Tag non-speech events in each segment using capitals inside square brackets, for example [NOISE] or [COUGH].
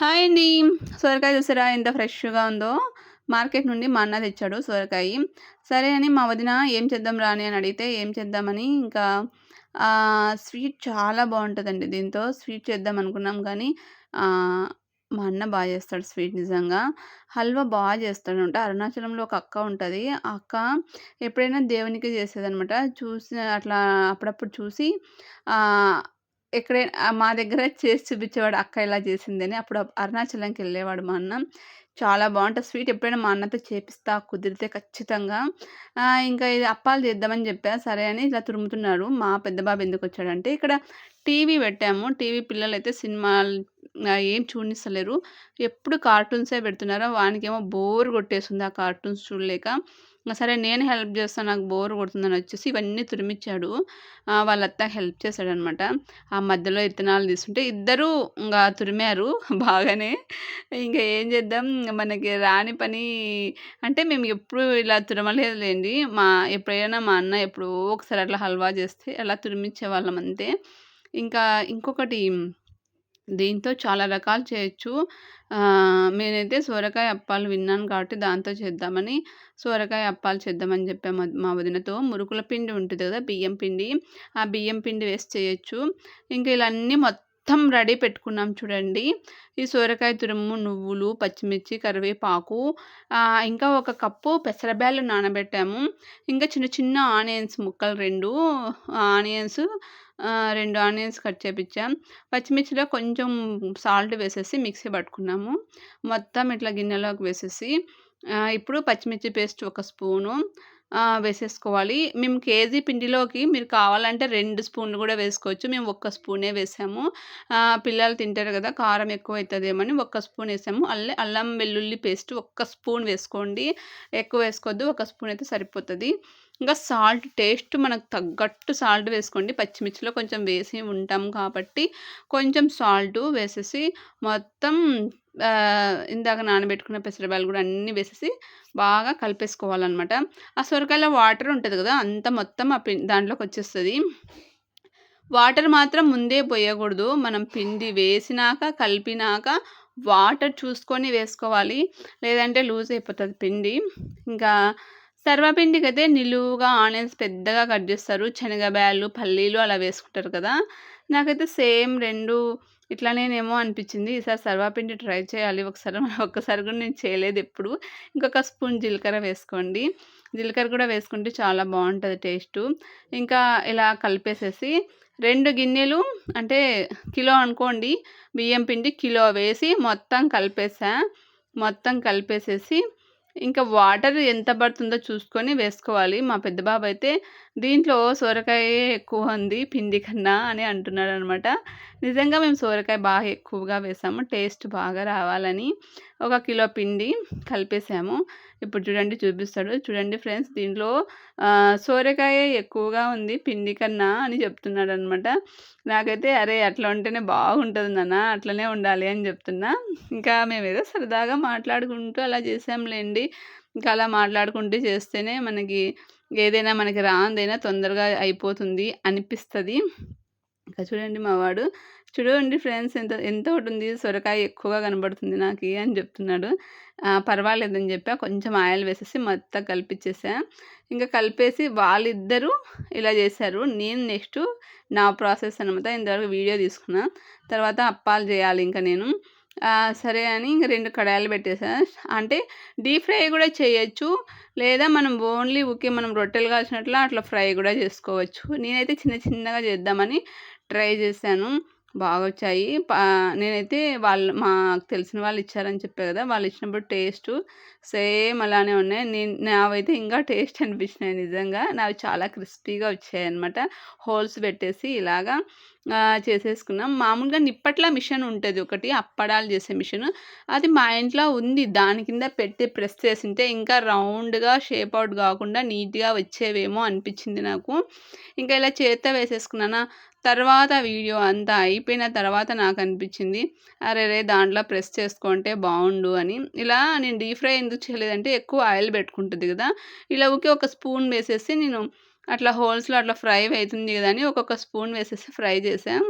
Hi అండి. సొరకాయ చూసారా ఎంత ఫ్రెష్గా ఉందో మార్కెట్ నుండి మా అన్న తెచ్చాడు సొరకాయ. సరే అని మా వదిన ఏం చేద్దాం రాని అని అడిగితే ఏం చేద్దామని ఇంకా స్వీట్ చాలా బాగుంటుందండి దీంతో స్వీట్ చేద్దాం అనుకున్నాం కానీ మా అన్న బాగా చేస్తాడు స్వీట్ నిజంగా. హల్వా బాగా చేస్తాడు అంటే అరుణాచలంలో ఒక అక్క ఉంటుంది. ఆ అక్క ఎప్పుడైనా దేవునికి చేసేదనమాట చూసి అట్లా అప్పుడప్పుడు చూసి ఎక్కడైనా మా దగ్గర చేసి చూపించేవాడు అక్క ఇలా చేసిందని అప్పుడు అరుణాచలంకి వెళ్ళేవాడు మా అన్న. చాలా బాగుంటుంది. స్వీట్ ఎప్పుడైనా మా అన్నతో చేపిస్తా కుదిరితే ఖచ్చితంగా. ఇంకా ఇది అప్పాలు చేద్దామని చెప్పా. సరే అని ఇలా తురుముతున్నాడు. మా పెద్ద బాబు ఎందుకు వచ్చాడంటే ఇక్కడ టీవీ పెట్టాము. టీవీ పిల్లలు అయితే సినిమాలు ఏం చూడనిస్తలేరు. ఎప్పుడు కార్టూన్సే పెడుతున్నారో. వానికేమో బోర్ కొట్టేస్తుంది ఆ కార్టూన్స్ చూడలేక. సరే నేను హెల్ప్ చేస్తాను నాకు బోర్ కొడుతుందని వచ్చేసి ఇవన్నీ తురిమిచ్చాడు. వాళ్ళ అత్త హెల్ప్ చేశాడనమాట. ఆ మధ్యలో ఇత్తనాలు తీసుకుంటే ఇద్దరు ఇంకా తురిమారు [LAUGHS] బాగానే. ఇంకా ఏం చేద్దాం? మనకి రాని పని అంటే మేము ఎప్పుడు ఇలా తురమలేదులేండి. మా ఎప్పుడైనా మా అన్న ఎప్పుడో ఒకసారి అట్లా హల్వా చేస్తే అలా తురిమిచ్చే వాళ్ళం అంతే ఇంకా ఇంకొకటి దీంతో చాలా రకాలు చేయొచ్చు. నేనైతే సోరకాయ అప్పాలు విన్నాను కాబట్టి దాంతో చేద్దామని సోరకాయ అప్పాలు చేద్దామని చెప్పాము మా వదినతో. మురుకుల పిండి ఉంటుంది కదా బియ్యం పిండి. ఆ బియ్యం పిండి వేసి చేయొచ్చు. ఇంకా ఇలా అన్నీ మొత్తం మొత్తం రెడీ పెట్టుకున్నాం చూడండి. ఈ సోరకాయ తురుము నువ్వులు పచ్చిమిర్చి కరివేపాకు ఇంకా ఒక కప్పు పెసరబ్యాలు నానబెట్టాము. ఇంకా చిన్న చిన్న ఆనియన్స్ ముక్కలు రెండు ఆనియన్స్ రెండు ఆనియన్స్ కట్ చేపించాం పచ్చిమిర్చిలో కొంచెం సాల్ట్ వేసేసి మిక్సీ పట్టుకున్నాము. మొత్తం ఇట్లా గిన్నెలోకి వేసేసి ఇప్పుడు పచ్చిమిర్చి పేస్ట్ ఒక స్పూను వేసేసుకోవాలి. మేము కేజీ పిండిలోకి మీరు కావాలంటే రెండు స్పూన్లు కూడా వేసుకోవచ్చు. మేము ఒక్క స్పూనే వేసాము. పిల్లలు తింటారు కదా కారం ఎక్కువ అవుతుందేమని ఒక్క స్పూన్ వేసాము. అల్లే అల్లం వెల్లుల్లి పేస్ట్ ఒక్క స్పూన్ వేసుకోండి. ఎక్కువ వేసుకోవద్దు ఒక స్పూన్ అయితే సరిపోతుంది. ఇంకా సాల్ట్ టేస్ట్ మనకు తగ్గట్టు సాల్ట్ వేసుకోండి. పచ్చిమిర్చిలో కొంచెం వేసి ఉంటాం కాబట్టి కొంచెం సాల్ట్ వేసేసి మొత్తం ఇందాక నానబెట్టుకున్న పెసరబాయలు కూడా అన్నీ వేసేసి బాగా కలిపేసుకోవాలన్నమాట. ఆ సొరకాయలో వాటర్ ఉంటుంది కదా అంత మొత్తం ఆ పి దాంట్లోకి వచ్చేస్తుంది. వాటర్ మాత్రం ముందే పోయకూడదు. మనం పిండి వేసినాక కలిపినాక వాటర్ చూసుకొని వేసుకోవాలి. లేదంటే లూజ్ అయిపోతుంది పిండి. ఇంకా సర్వపిండికి అయితే నిలువుగా ఆనియన్స్ పెద్దగా కట్ చేస్తారు. శనగబ్యాలు పల్లీలు అలా వేసుకుంటారు కదా. నాకైతే సేమ్ రెండు ఇట్లానేనేమో అనిపించింది ఈసారి సర్వాపిండి ట్రై చేయాలి. ఒకసారి ఒక్కసారి కూడా నేను చేయలేదు ఎప్పుడు. ఇంకొక స్పూన్ జీలకర్ర వేసుకోండి. జీలకర్ర కూడా వేసుకుంటే చాలా బాగుంటుంది టేస్ట్. ఇంకా ఇలా కలిపేసేసి రెండు గిన్నెలు అంటే కిలో అనుకోండి బియ్యం పిండి కిలో వేసి మొత్తం కలిపేసా. మొత్తం కలిపేసేసి ఇంకా వాటర్ ఎంత పడుతుందో చూసుకొని వేసుకోవాలి. మా పెద్ద బాబు అయితే దీంట్లో సొరకాయ ఎక్కువ ఉంది పిండి కన్నా అని అంటున్నాడు అనమాట నిజంగా మేము సోరకాయ బాగా ఎక్కువగా వేసాము. టేస్ట్ బాగా రావాలని. ఒక కిలో పిండి కలిపేసాము. ఇప్పుడు చూడండి చూపిస్తాడు. చూడండి ఫ్రెండ్స్ దీంట్లో సోరకాయ ఎక్కువగా ఉంది పిండి కన్నా అని చెప్తున్నాడు అనమాట నాకైతే అరే అట్లా ఉంటేనే బాగుంటుంది నాన్న అట్లనే ఉండాలి అని చెప్తున్నా. ఇంకా మేము ఏదో సరదాగా మాట్లాడుకుంటూ అలా చేసాంలేండి. ఇంకా అలా మాట్లాడుకుంటూ చేస్తేనే మనకి ఏదైనా మనకి రాందైనా తొందరగా అయిపోతుంది అనిపిస్తుంది. ఇంకా చూడండి మా వాడు చూడండి ఫ్రెండ్స్ ఎంత ఎంత ఒకటి ఉంది సొరకాయ ఎక్కువగా కనబడుతుంది నాకు అని చెప్తున్నాడు. పర్వాలేదని చెప్పా కొంచెం ఆయిల్ వేసేసి మొత్తం కలిపించేసా ఇంకా కలిపేసి వాళ్ళిద్దరూ ఇలా చేశారు. నేను నెక్స్ట్ నా ప్రాసెస్ అనమాట ఇంతవరకు వీడియో తీసుకున్నా. తర్వాత అప్పాలు చేయాలి ఇంకా నేను. సరే అని ఇంక రెండు కడాయిలు పెట్టేసాను అంటే డీప్ ఫ్రై కూడా చేయొచ్చు. లేదా మనం ఓన్లీ ఊకే మనం రొట్టెలు కాల్చినట్లు అట్లా ఫ్రై కూడా చేసుకోవచ్చు. నేనైతే చిన్న చిన్నగా చేద్దామని ట్రై చేశాను. బాగా వచ్చాయి. నేనైతే వాళ్ళు మాకు తెలిసిన వాళ్ళు ఇచ్చారని చెప్పారు కదా వాళ్ళు ఇచ్చినప్పుడు టేస్ట్ సేమ్ అలానే ఉన్నాయి. నేను నావైతే ఇంకా టేస్ట్ అనిపించినాయి నిజంగా. నావి చాలా క్రిస్పీగా వచ్చాయి అనమాట హోల్స్ పెట్టేసి ఇలాగా చేసేసుకున్నాం. మామూలుగా నిప్పట్ల మిషన్ ఉంటుంది ఒకటి అప్పడాలు చేసే మిషన్. అది మా ఇంట్లో ఉంది. దాని కింద పెట్టి ప్రెస్ చేసింటే ఇంకా రౌండ్గా షేప్ అవుట్ కాకుండా నీట్గా వచ్చేవేమో అనిపించింది నాకు. ఇంకా ఇలా చేత వేసేసుకున్నానా తర్వాత వీడియో అంతా అయిపోయిన తర్వాత నాకు అనిపించింది అరే రే దాంట్లో ప్రెస్ చేసుకుంటే బాగుండు అని. ఇలా నేను డీప్ ఫ్రై ఎందుకు చేయలేదంటే ఎక్కువ ఆయిల్ పెట్టుకుంటుంది కదా ఇలా ఊకే ఒక స్పూన్ వేసేసి నేను అట్లా హోల్స్లో అట్లా ఫ్రై అవుతుంది కదా అని ఒక్కొక్క స్పూన్ వేసేసి ఫ్రై చేసాం.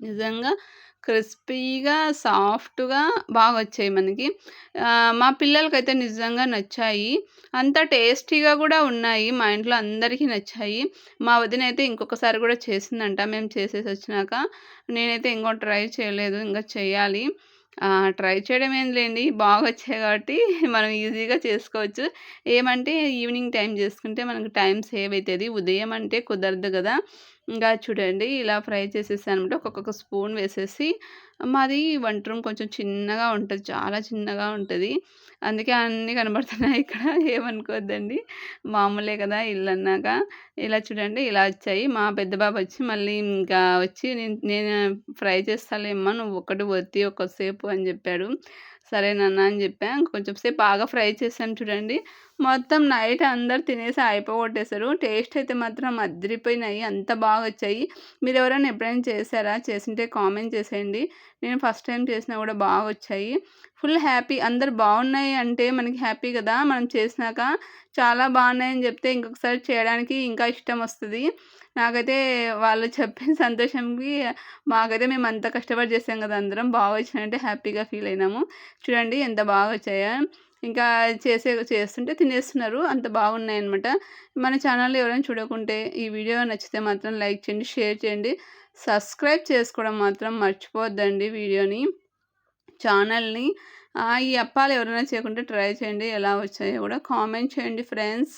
నిజంగా క్రిస్పీగా సాఫ్ట్గా బాగా వచ్చాయి మనకి. మా పిల్లలకైతే నిజంగా నచ్చాయి. అంత టేస్టీగా కూడా ఉన్నాయి. మా ఇంట్లో అందరికీ నచ్చాయి. మా వదిన అయితే ఇంకొకసారి కూడా చేసిందంట. మేము చేసేసి వచ్చినాక నేనైతే ఇంకో ట్రై చేయలేదు. ఇంకా చేయాలి. ట్రై చేయడం ఏం లేండి బాగా వచ్చాయి కాబట్టి [LAUGHS] మనం ఈజీగా చేసుకోవచ్చు. ఏమంటే ఈవినింగ్ టైం చేసుకుంటే మనకు టైం సేవ్ అవుతుంది ఉదయం అంటే కుదరదు కదా. ఇంకా చూడండి ఇలా ఫ్రై చేసేసాను అనమాట ఒక్కొక్క స్పూన్ వేసేసి మాది వంట రూమ్ కొంచెం చిన్నగా ఉంటుంది చాలా చిన్నగా ఉంటుంది. అందుకే అన్నీ కనబడుతున్నాయి ఇక్కడ ఏమనుకోవద్దండి మామూలే కదా ఇల్లు అన్నాక. ఇలా చూడండి ఇలా వచ్చాయి. మా పెద్ద బాబు వచ్చి మళ్ళీ ఇంకా వచ్చి నేను నేను ఫ్రై చేస్తాలేమ్మా నువ్వు ఒకటి వత్తి ఒక్కసేపు అని చెప్పాడు. సరే నాన్న అని చెప్పాను కొంచెం సేపు బాగా ఫ్రై చేసాను చూడండి. మొత్తం నైట్ అందరు తినేసి అయిపోగొట్టేశారు. టేస్ట్ అయితే మాత్రం అదిరిపోయినాయి. అంత బాగా వచ్చాయి మీరు ఎవరైనా ఎప్పుడైనా చేశారా? చేసింటే కామెంట్ చేసేయండి. నేను ఫస్ట్ టైం చేసినా కూడా బాగా వచ్చాయి ఫుల్ హ్యాపీ. అందరు బాగున్నాయి అంటే మనకి హ్యాపీ కదా. మనం చేసినాక చాలా బాగున్నాయని చెప్తే ఇంకొకసారి చేయడానికి ఇంకా ఇష్టం వస్తుంది. నాకైతే వాళ్ళు చెప్పిన సంతోషంకి మాకైతే మేము అంత కష్టపడి చేసాం కదా అందరం. బాగా వచ్చినాయంటే హ్యాపీగా ఫీల్ అయినాము. చూడండి ఎంత బాగా వచ్చాయా ఇంకా చేసే చేస్తుంటే తినేస్తున్నారు. అంత బాగున్నాయి అనమాట మన ఛానల్ ఎవరైనా చూడకుంటే ఈ వీడియో నచ్చితే మాత్రం లైక్ చేయండి షేర్ చేయండి. సబ్స్క్రైబ్ చేసుకోవడం మాత్రం మర్చిపోవద్దండి వీడియోని. ఛానల్ని ఈ అప్పాలు ఎవరైనా చేయకుంటే ట్రై చేయండి. ఎలా వచ్చాయో కూడా కామెంట్ చేయండి ఫ్రెండ్స్.